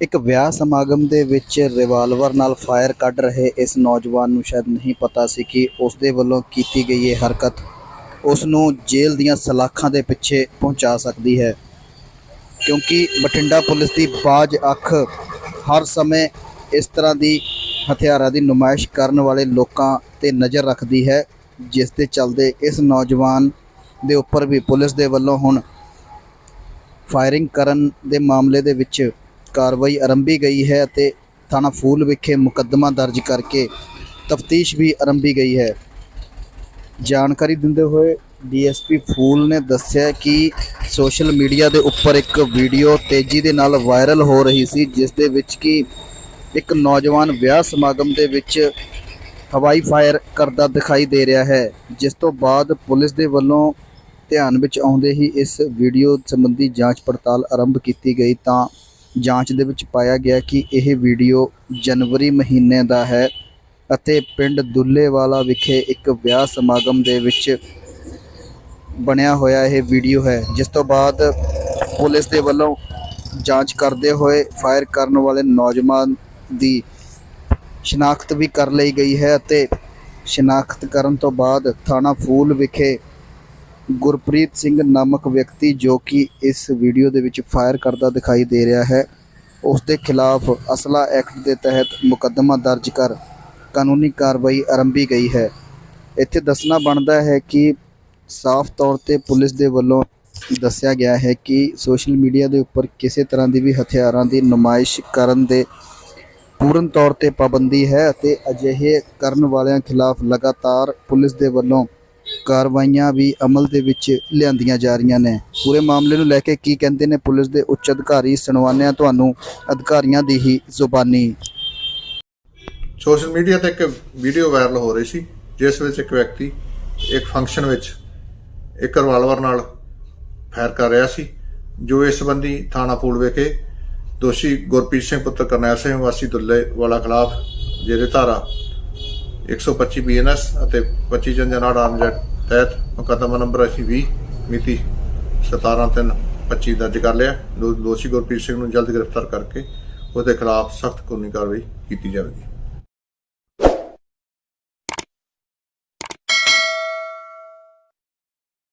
ਇੱਕ ਵਿਆਹ ਸਮਾਗਮ ਦੇ ਵਿੱਚ ਰਿਵਾਲਵਰ ਨਾਲ ਫਾਇਰ ਕੱਢ ਰਹੇ ਇਸ ਨੌਜਵਾਨ ਨੂੰ ਸ਼ਾਇਦ ਨਹੀਂ ਪਤਾ ਸੀ ਕਿ ਉਸ ਦੇ ਵੱਲੋਂ ਕੀਤੀ ਗਈ ਇਹ ਹਰਕਤ ਉਸ ਨੂੰ ਜੇਲ੍ਹ ਦੀਆਂ ਸਲਾਖਾਂ ਦੇ ਪਿੱਛੇ ਪਹੁੰਚਾ ਸਕਦੀ ਹੈ। ਕਿਉਂਕਿ ਬਠਿੰਡਾ ਪੁਲਿਸ ਦੀ ਬਾਜ ਅੱਖ ਹਰ ਸਮੇਂ ਇਸ ਤਰ੍ਹਾਂ ਦੀ ਹਥਿਆਰਾਂ ਦੀ ਨੁਮਾਇਸ਼ ਕਰਨ ਵਾਲੇ ਲੋਕਾਂ ਤੇ ਨਜ਼ਰ ਰੱਖਦੀ ਹੈ, ਜਿਸ ਦੇ ਚੱਲਦੇ ਇਸ ਨੌਜਵਾਨ ਦੇ ਉੱਪਰ ਵੀ ਪੁਲਿਸ ਦੇ ਵੱਲੋਂ ਹੁਣ ਫਾਇਰਿੰਗ ਕਰਨ ਦੇ ਮਾਮਲੇ ਦੇ ਵਿੱਚ ਕਾਰਵਾਈ ਆਰੰਭੀ ਗਈ ਹੈ ਅਤੇ ਥਾਣਾ ਫੂਲ ਵਿਖੇ ਮੁਕੱਦਮਾ ਦਰਜ ਕਰਕੇ ਤਫਤੀਸ਼ ਵੀ ਆਰੰਭੀ ਗਈ ਹੈ। ਜਾਣਕਾਰੀ ਦਿੰਦੇ ਹੋਏ ਡੀਐਸਪੀ ਫੂਲ ਨੇ ਦੱਸਿਆ ਕਿ ਸੋਸ਼ਲ ਮੀਡੀਆ ਦੇ ਉੱਪਰ ਇੱਕ ਵੀਡੀਓ ਤੇਜ਼ੀ ਦੇ ਨਾਲ ਵਾਇਰਲ ਹੋ ਰਹੀ ਸੀ, ਜਿਸ ਦੇ ਵਿੱਚ ਕਿ ਇੱਕ ਨੌਜਵਾਨ ਵਿਆਹ ਸਮਾਗਮ ਦੇ ਵਿੱਚ ਹਵਾਈ ਫਾਇਰ ਕਰਦਾ ਦਿਖਾਈ ਦੇ ਰਿਹਾ ਹੈ, ਜਿਸ ਤੋਂ ਬਾਅਦ ਪੁਲਿਸ ਦੇ ਵੱਲੋਂ ਧਿਆਨ ਵਿੱਚ ਆਉਂਦੇ ਹੀ ਇਸ ਵੀਡੀਓ ਸੰਬੰਧੀ ਜਾਂਚ ਪੜਤਾਲ ਆਰੰਭ ਕੀਤੀ ਗਈ ਤਾਂ ਜਾਂਚ ਦੇ ਵਿੱਚ ਪਾਇਆ ਗਿਆ ਕਿ ਇਹ ਵੀਡੀਓ ਜਨਵਰੀ ਮਹੀਨੇ ਦਾ ਹੈ ਅਤੇ ਪਿੰਡ ਦੁੱਲੇਵਾਲਾ ਵਿਖੇ ਇੱਕ ਵਿਆਹ ਸਮਾਗਮ ਦੇ ਵਿੱਚ ਬਣਿਆ ਹੋਇਆ ਇਹ ਵੀਡੀਓ ਹੈ, ਜਿਸ ਤੋਂ ਬਾਅਦ ਪੁਲਿਸ ਦੇ ਵੱਲੋਂ ਜਾਂਚ ਕਰਦੇ ਹੋਏ ਫਾਇਰ ਕਰਨ ਵਾਲੇ ਨੌਜਵਾਨ ਦੀ ਸ਼ਨਾਖਤ ਵੀ ਕਰ ਲਈ ਗਈ ਹੈ ਅਤੇ ਸ਼ਨਾਖਤ ਕਰਨ ਤੋਂ ਬਾਅਦ ਥਾਣਾ ਫੂਲ ਵਿਖੇ ਗੁਰਪ੍ਰੀਤ ਸਿੰਘ ਨਾਮਕ ਵਿਅਕਤੀ ਜੋ ਕਿ ਇਸ ਵੀਡੀਓ ਦੇ ਵਿੱਚ ਫਾਇਰ ਕਰਦਾ ਦਿਖਾਈ ਦੇ ਰਿਹਾ ਹੈ। ਉਸ ਦੇ ਖਿਲਾਫ ਅਸਲਾ ਐਕਟ ਦੇ ਤਹਿਤ ਮੁਕੱਦਮਾ ਦਰਜ ਕਰ ਕਾਨੂੰਨੀ ਕਾਰਵਾਈ ਆਰੰਭੀ ਗਈ ਹੈ। ਇੱਥੇ ਦੱਸਣਾ ਬਣਦਾ ਹੈ ਕਿ ਸਾਫ਼ ਤੌਰ ਤੇ ਪੁਲਿਸ ਦੇ ਵੱਲੋਂ ਦੱਸਿਆ ਗਿਆ ਹੈ ਕਿ ਸੋਸ਼ਲ ਮੀਡੀਆ ਦੇ ਉੱਪਰ ਕਿਸੇ ਤਰ੍ਹਾਂ ਦੀ ਵੀ ਹਥਿਆਰਾਂ ਦੀ ਨੁਮਾਇਸ਼ ਕਰਨ ਦੇ ਪੂਰਨ ਤੌਰ ਤੇ ਪਾਬੰਦੀ ਹੈ ਅਤੇ ਅਜਿਹੇ ਕਰਨ ਵਾਲਿਆਂ ਖਿਲਾਫ ਲਗਾਤਾਰ ਪੁਲਿਸ ਦੇ ਵੱਲੋਂ ਕਾਰਵਾਈਆਂ ਵੀ ਅਮਲ ਦੇ ਵਿੱਚ ਲਿਆਂਦੀਆਂ ਜਾ ਰਹੀਆਂ ਨੇ। ਪੂਰੇ ਮਾਮਲੇ ਨੂੰ ਲੈ ਕੇ ਕੀ ਕਹਿੰਦੇ ਨੇ ਪੁਲਿਸ ਦੇ ਉੱਚ ਅਧਿਕਾਰੀ ਸੁਣਵਾਉਂਦੇ ਹਾਂ ਤੁਹਾਨੂੰ ਅਧਿਕਾਰੀਆਂ ਦੀ ਹੀ ਜ਼ੁਬਾਨੀ। ਸੋਸ਼ਲ ਮੀਡੀਆ ਤੇ ਇੱਕ ਵੀਡੀਓ ਵਾਇਰਲ ਹੋ ਰਹੀ ਸੀ, ਜਿਸ ਵਿੱਚ ਇੱਕ ਵਿਅਕਤੀ ਇੱਕ ਫੰਕਸ਼ਨ ਵਿੱਚ ਇੱਕ ਰਿਵਾਲਵਰ ਨਾਲ ਫਾਇਰ ਕਰ ਰਿਹਾ ਸੀ, ਜੋ ਇਸ ਸੰਬੰਧੀ ਥਾਣਾ ਪੂਲ ਵਿਖੇ ਦੋਸ਼ੀ ਗੁਰਪ੍ਰੀਤ ਸਿੰਘ ਪੁੱਤਰ ਕਰਨੈਲ ਸਿੰਘ ਵਾਸੀ ਦੁੱਲੇ ਵਾਲਾ ਖਿਲਾਫ ਜਿਹਦੇ ਧਾਰਾ 125 ਬੀਐਨਐਸ ਅਤੇ 25 ਜੰਜਨਾੜ ਆਰਮਜ਼ ਐਕਟ ਤਹਿਤ ਮੁਕੱਦਮਾ ਨੰਬਰ ਅਸੀਂ 20 ਮਿਤੀ 17/3/25 ਦਰਜ ਕਰ ਲਿਆ। ਦੋ- ਦੋਸ਼ੀ ਗੁਰਪ੍ਰੀਤ ਸਿੰਘ ਨੂੰ ਜਲਦ ਗ੍ਰਿਫਤਾਰ ਕਰਕੇ ਉਹਦੇ ਖਿਲਾਫ ਸਖਤ ਕਾਨੂੰਨੀ ਕਾਰਵਾਈ ਕੀਤੀ ਜਾਵੇਗੀ।